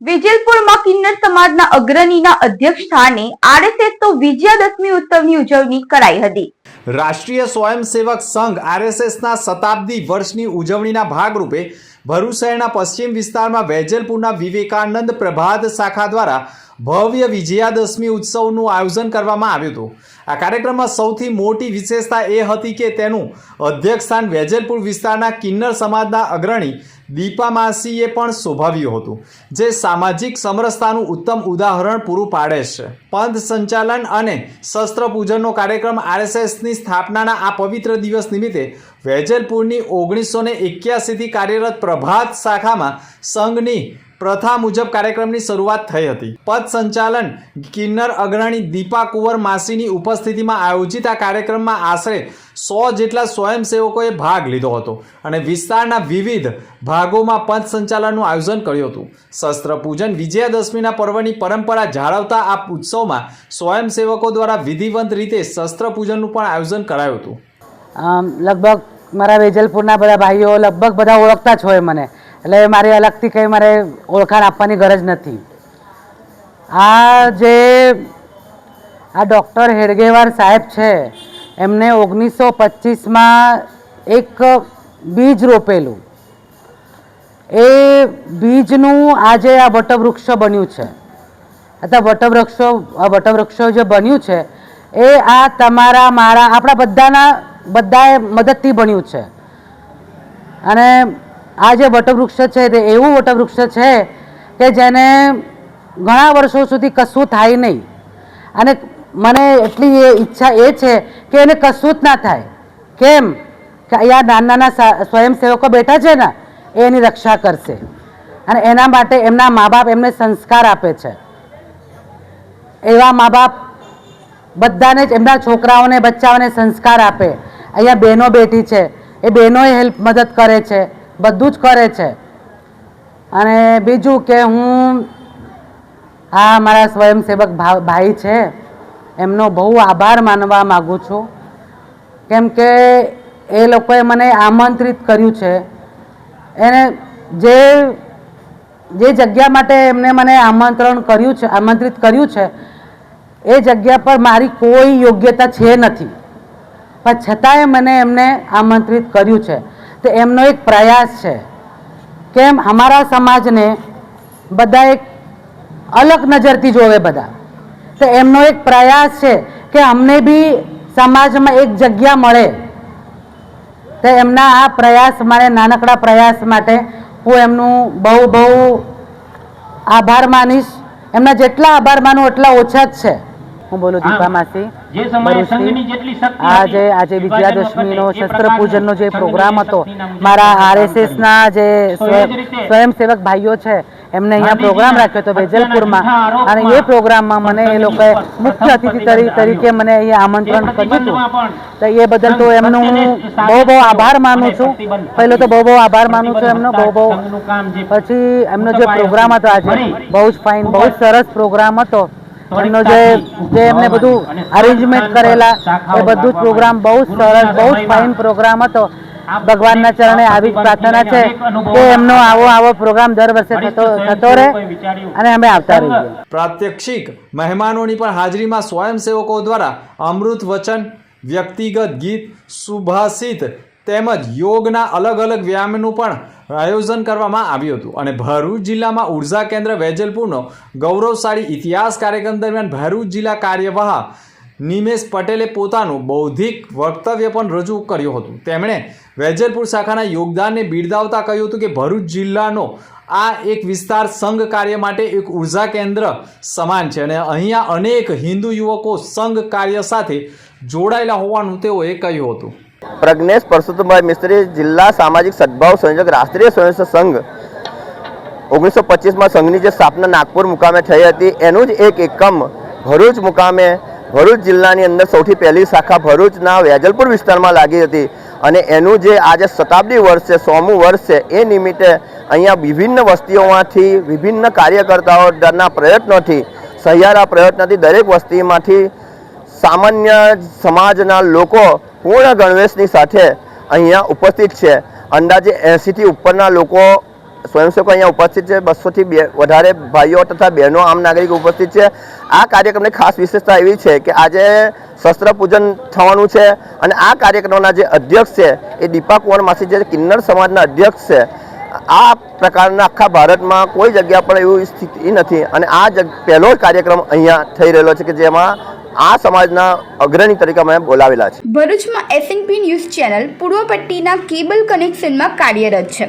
વિજલપુરમાં કિન્નર સમાજના અગ્રણીના અધ્યક્ષ સ્થાને આરએસએસ તો વિજયાદશમી ઉત્સવની ઉજવણી કરાઈ હતી. રાષ્ટ્રીય સ્વયંસેવક સંઘ આરએસએસના શતાબ્દી વર્ષની ઉજવણીના ભાગરૂપે ભરૂચ શહેરના પશ્ચિમ વિસ્તારમાં વેજલપુરના વિવેકાનંદ પ્રભાત શાખા દ્વારા ભવ્ય વિજયાદશમી ઉત્સવનું આયોજન કરવામાં આવ્યું હતું. આ કાર્યક્રમમાં સૌથી મોટી વિશેષતા એ હતી કે તેનું અધ્યક્ષસ્થાન વેજલપુર વિસ્તારના કિન્નર સમાજના અગ્રણી દીપા માસીએ પણ શોભાવ્યું હતું, જે સામાજિક સમરસતાનું ઉત્તમ ઉદાહરણ પૂરું પાડે છે. પંથ સંચાલન અને શસ્ત્ર પૂજનનો કાર્યક્રમ આરએસએસની સ્થાપનાના આ પવિત્ર દિવસ નિમિત્તે વેજલપુરની ઓગણીસો ને એક્યાસીથી કાર્યરત પ્રભાત શાખામાં સંઘની પ્રથા મુજબ કાર્યક્રમની શરૂઆત થઈ હતી. પદ સંચાલન કિન્નર અગ્રણી દીપા કુંવર માસીની ઉપસ્થિતિમાં આયોજિત આ કાર્યક્રમમાં આશરે સો જેટલા સ્વયંસેવકોએ ભાગ લીધો હતો અને વિસ્તારના વિવિધ ભાગોમાં પથ સંચાલનનું આયોજન કર્યું હતું. શસ્ત્ર પૂજન વિજયાદશમીના પર્વની પરંપરા જાળવતા આ ઉત્સવમાં સ્વયંસેવકો દ્વારા વિધિવંત રીતે શસ્ત્ર પૂજનનું પણ આયોજન કરાયું હતું. લગભગ મારા વેજલપુરના બધા ભાઈઓ લગભગ બધા ઓળખતા જ હોય મને. એટલે મારે અલગથી કંઈ મારે ઓળખાણ આપવાની ગરજ નથી. આ જે આ ડૉક્ટર હેડગેવાર સાહેબ છે, એમને ઓગણીસો પચીસમાં એક બીજ રોપેલું. એ બીજનું આજે આ વટવૃક્ષ બન્યું છે. અથવા વટવૃક્ષો, આ વટવૃક્ષો જે બન્યું છે, એ આ તમારા, મારા, આપણા બધાના બધાએ મદદથી બન્યું છે. અને આ જે વટવૃક્ષ છે તે એવું વટવૃક્ષ છે કે જેને ઘણા વર્ષો સુધી કશું થાય નહીં. અને મને એટલી એ ઈચ્છા એ છે કે એને કશું જ ના થાય. કેમ? કે અહીંયા નાના નાના સ્વયંસેવકો બેઠા છે ને, એ એની રક્ષા કરશે. અને એના માટે એમના મા બાપ એમને સંસ્કાર આપે છે. એવા મા બાપ બધાને જ એમના છોકરાઓને, બચ્ચાઓને સંસ્કાર આપે. અહીંયા બહેનો બેઠી છે. એ બહેનોએ હેલ્પ મદદ કરે છે. બધું જ કરે છે. અને બીજું કે હું આ મારા સ્વયંસેવક ભાઈ છે, એમનો બહુ આભાર માનવા માગું છું. કેમ કે એ લોકોએ મને આમંત્રિત કર્યું છે. એને જે જે જગ્યા માટે એમને મને આમંત્રણ કર્યું છે, આમંત્રિત કર્યું છે, એ જગ્યા પર મારી કોઈ યોગ્યતા છે નથી. પણ છતાંય મને એમને આમંત્રિત કર્યું છે. તો એમનો એક પ્રયાસ છે. કેમ? અમારા સમાજને બધા એક અલગ નજરથી જોવે બધા. તો એમનો એક પ્રયાસ છે કે અમને બી સમાજમાં એક જગ્યા મળે. તો એમના આ પ્રયાસ માટે નાનકડા પ્રયાસ માટે હું એમનું બહુ બહુ આભાર માનીશ. એમના જેટલા આભાર માનું એટલા ઓછા જ છે. હું બોલું દીપા માસી જે સમયે સંઘની જેટલી શક્તિ આજે આજે વિજયાદશમીનો એ શસ્ત્ર પૂજનનો જે પ્રોગ્રામ હતો મારા આરએસએસ ના જે સ્વયંસેવક ભાઈઓ છે એમને અહીંયા પ્રોગ્રામ રાખ્યો હતો વેજલપુરમાં અને એ પ્રોગ્રામમાં મને એ લોકોએ મુખ્ય અતિથિ તરીકે મને અહીંયા આમંત્રણ કર્યું હતું. તો એ બદલ તો એમનો હું બહુ બહુ આભાર માનું છું. પહેલો તો બહુ બહુ આભાર માનું છું એમનો બહુ બહુ પછી એમનો જે પ્રોગ્રામ હતો આજે બહુ જ ફાઇન બહુ જ સરસ પ્રોગ્રામ હતો. એમનો જે જે એમને બધું અરેન્જમેન્ટ કરેલા એ બધું જ પ્રોગ્રામ બહુ જ સરસ બહુ જ ફાઇન પ્રોગ્રામ હતો. ભગવાનના ચરણે આવી જ પ્રાર્થના છે કે એમનો આવો આવો પ્રોગ્રામ દર વર્ષે થતો થતો રહે અને અમે આવતા રહીએ. પ્રાત્યક્ષિક મહેમાનોની પણ હાજરીમાં સ્વયંસેવકો દ્વારા અમૃત વચન વ્યક્તિગત ગીત સુભાષિત તેમજ યોગના અલગ અલગ વ્યાયામનું પણ આયોજન કરવામાં આવ્યું હતું. અને ભરૂચ જિલ્લામાં ઊર્જા કેન્દ્ર વેજલપુરનો ગૌરવશાળી ઇતિહાસ કાર્યક્રમ દરમિયાન ભરૂચ જિલ્લા કાર્યવાહ નિમેશ પટેલે પોતાનું બૌદ્ધિક વક્તવ્ય પણ રજૂ કર્યું હતું. તેમણે વેજલપુર શાખાના યોગદાનને બિરદાવતા કહ્યું હતું કે ભરૂચ જિલ્લાનો આ એક વિસ્તાર સંઘ કાર્ય માટે એક ઊર્જા કેન્દ્ર સમાન છે અને અહીંયા અનેક હિન્દુ યુવકો સંઘ કાર્ય સાથે જોડાયેલા હોવાનું તેઓએ કહ્યું હતું. પ્રજ્ઞેશ પરસોત્તમભાઈ મિસ્ત્રી જિલ્લા સામાજિક સદભાવ સંયોજક રાષ્ટ્રીય સ્વયંસેવક સંઘ ઓગણીસો પચીસમાં સંઘની જે સ્થાપના નાગપુર મુકામે થઈ હતી, એનું જ એક એકમ ભરૂચ મુકામે, ભરૂચ જિલ્લાની અંદર સૌથી પહેલી શાખા ભરૂચના વેજલપુર વિસ્તારમાં લાગી હતી અને એનું જે આજે શતાબ્દી વર્ષ છે, સોમું વર્ષ છે, એ નિમિત્તે અહીંયા વિભિન્ન વસ્તીઓમાંથી, વિભિન્ન કાર્યકર્તાઓના પ્રયત્નોથી, સહિયારા પ્રયત્નથી દરેક વસ્તીમાંથી સામાન્ય સમાજના લોકો પૂર્ણ ગણવેશની સાથે અહીંયા ઉપસ્થિત છે. અંદાજે એંસીથી ઉપરના લોકો સ્વયંસેવકો અહીંયા ઉપસ્થિત છે. બસોથી બે, વધારે ભાઈઓ તથા બહેનો આમ નાગરિક ઉપસ્થિત છે. આ કાર્યક્રમની ખાસ વિશેષતા એવી છે કે આજે શસ્ત્ર પૂજન થવાનું છે અને આ કાર્યક્રમના જે અધ્યક્ષ છે એ દીપા કુંવર માસી જે કિન્નર સમાજના અધ્યક્ષ છે. આ પ્રકારના આખા ભારતમાં કોઈ જગ્યા પર એવી સ્થિતિ નથી અને આ પહેલો કાર્યક્રમ અહીંયા થઈ રહેલો છે કે જેમાં આ સમાજના અગ્રણી તરીકે અમે બોલાવેલા છે. ભરૂચમાં એસએનપી ન્યૂઝ ચેનલ પૂર્વ પટ્ટીના કેબલ કનેક્શનમાં કાર્યરત છે.